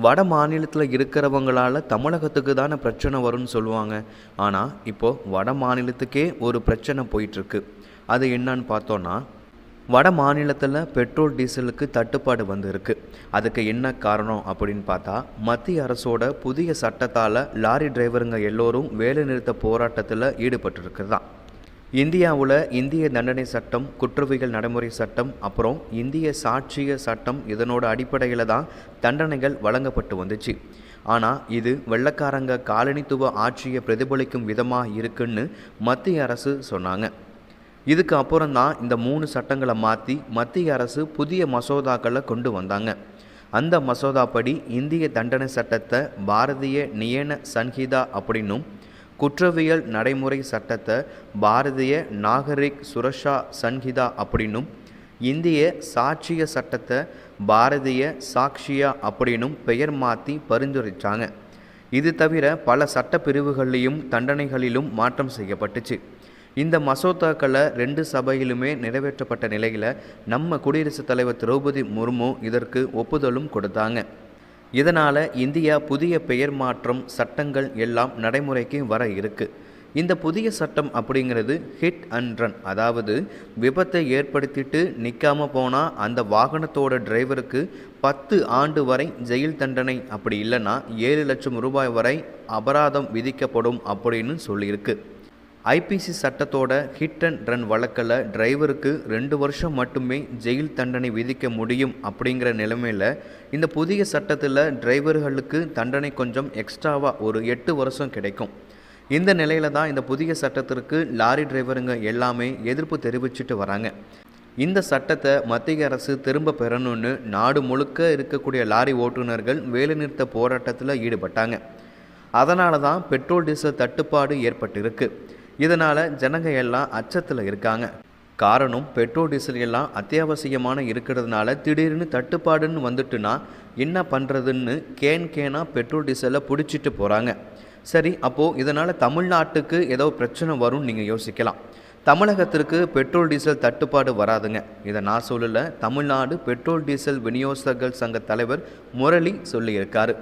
வட மாநிலத்தில் இருக்கிறவங்களால தமிழகத்துக்கு தானே பிரச்சனை வரும்னு சொல்லுவாங்க. ஆனால் இப்போது வட மாநிலத்துக்கே ஒரு பிரச்சனை போயிட்டுருக்கு. அது என்னன்னு பார்த்தோன்னா வட மாநிலத்தில் பெட்ரோல் டீசலுக்கு தட்டுப்பாடு வந்திருக்கு. அதுக்கு என்ன காரணம் அப்படின்னு பார்த்தா மத்திய அரசோட புதிய சட்டத்தால் லாரி டிரைவருங்க எல்லோரும் வேலைநிறுத்த போராட்டத்தில் ஈடுபட்டிருக்குதான் இந்தியாவில் இந்திய தண்டனை சட்டம் குற்றவியல் நடைமுறை சட்டம் அப்புறம் இந்திய சாட்சிய சட்டம் இதனோட அடிப்படையில் தான் தண்டனைகள் வழங்கப்பட்டு வந்துச்சு. ஆனால் இது வெள்ளக்காரங்க காலனித்துவ ஆட்சியை பிரதிபலிக்கும் விதமாக இருக்குன்னு மத்திய அரசு சொன்னாங்க. இதுக்கு அப்புறம் தான் இந்த மூணு சட்டங்களை மாற்றி மத்திய அரசு புதிய மசோதாக்களை கொண்டு வந்தாங்க. அந்த மசோதாப்படி இந்திய தண்டனை சட்டத்தை பாரதிய நியன சன்ஹிதா அப்படின்னும் குற்றவியல் நடைமுறை சட்டத்தை பாரதிய நாகரிக் சுரஷா சன்ஹிதா அப்படின்னும் இந்திய சாட்சிய சட்டத்தை பாரதிய சாக்ஷியா அப்படின்னும் பெயர் மாற்றி பரிந்துரைச்சாங்க. இது தவிர பல சட்டப்பிரிவுகளிலும் தண்டனைகளிலும் மாற்றம் செய்யப்பட்டுச்சு. இந்த மசோதாக்களை ரெண்டு சபையிலுமே நிறைவேற்றப்பட்ட நிலையில் நம்ம குடியரசுத் தலைவர் திரௌபதி முர்மு இதற்கு ஒப்புதலும் கொடுத்தாங்க. இதனால் இந்தியா புதிய பெயர் மாற்றம் சட்டங்கள் எல்லாம் நடைமுறைக்கு வர இருக்கு. இந்த புதிய சட்டம் அப்படிங்கிறது ஹிட் அண்ட் ரன் அதாவது விபத்தை ஏற்படுத்திட்டு நிற்காம போனால் அந்த வாகனத்தோட டிரைவருக்கு பத்து ஆண்டு வரை ஜெயில் தண்டனை. அப்படி இல்லைன்னா ஏழு லட்சம் ரூபாய் வரை அபராதம் விதிக்கப்படும் அப்படின்னு சொல்லியிருக்கு. ஐபிசி சட்டத்தோட ஹிட் அண்ட் ரன் வழக்கில் டிரைவருக்கு ரெண்டு வருஷம் மட்டுமே ஜெயில் தண்டனை விதிக்க முடியும் அப்படிங்கிற நிலைமையில் இந்த புதிய சட்டத்தில் டிரைவர்களுக்கு தண்டனை கொஞ்சம் எக்ஸ்ட்ராவாக ஒரு எட்டு வருஷம் கிடைக்கும். இந்த நிலையில தான் இந்த புதிய சட்டத்திற்கு லாரி டிரைவருங்க எல்லாமே எதிர்ப்பு தெரிவிச்சுட்டு வராங்க. இந்த சட்டத்தை மத்திய அரசு திரும்ப பெறணும்னு நாடு முழுக்க இருக்கக்கூடிய லாரி ஓட்டுநர்கள் வேலைநிறுத்த போராட்டத்தில் ஈடுபட்டாங்க. அதனால தான் பெட்ரோல் டீசல் தட்டுப்பாடு ஏற்பட்டிருக்கு. இதனால் ஜனங்க எல்லாம் அச்சத்தில் இருக்காங்க. காரணம் பெட்ரோல் டீசல் எல்லாம் அத்தியாவசியமான இருக்கிறதுனால திடீர்னு தட்டுப்பாடுன்னு வந்துட்டுனா என்ன பண்ணுறதுன்னு கேன் கேனாக பெட்ரோல் டீசலை பிடிச்சிட்டு போகிறாங்க சரி அப்போது இதனால் தமிழ்நாட்டுக்கு ஏதோ பிரச்சனை வரும்னு நீங்கள் யோசிக்கலாம். தமிழகத்திற்கு பெட்ரோல் டீசல் தட்டுப்பாடு வராதுங்க. இதை நான் சொல்லலை தமிழ்நாடு பெட்ரோல் டீசல் விநியோகஸ்தர்கள் சங்க தலைவர் முரளி சொல்லியிருக்காரு.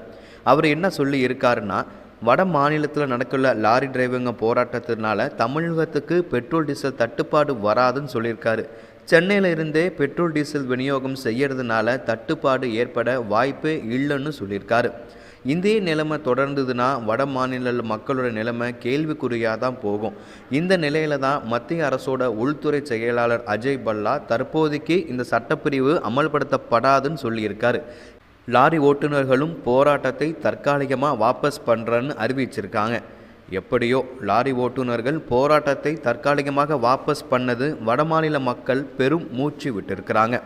அவர் என்ன சொல்லி இருக்காருன்னா வட மாநிலத்தில் நடக்குள்ள லாரி டிரைவருங்க போராட்டத்தினால தமிழகத்துக்கு பெட்ரோல் டீசல் தட்டுப்பாடு வராதுன்னு சொல்லியிருக்காரு. சென்னையில் இருந்தே பெட்ரோல் டீசல் விநியோகம் செய்யறதுனால தட்டுப்பாடு ஏற்பட வாய்ப்பே இல்லைன்னு சொல்லியிருக்காரு. இந்திய நிலைமை தொடர்ந்ததுன்னா வட மாநில மக்களோட நிலைமை கேள்விக்குறியாக தான் போகும். இந்த நிலையில தான் மத்திய அரசோட உள்துறை செயலாளர் அஜய் பல்லா தற்போதைக்கு இந்த சட்டப்பிரிவு அமல்படுத்தப்படாதுன்னு சொல்லியிருக்காரு. லாரி ஓட்டுநர்களும் போராட்டத்தை தற்காலிகமாக வாபஸ் பண்ணுறன்னு அறிவிச்சிருக்காங்க. எப்படியோ லாரி ஓட்டுநர்கள் போராட்டத்தை தற்காலிகமாக வாபஸ் பண்ணது வடமாநில மக்கள் பெரும் மூச்சு விட்டிருக்கிறாங்க.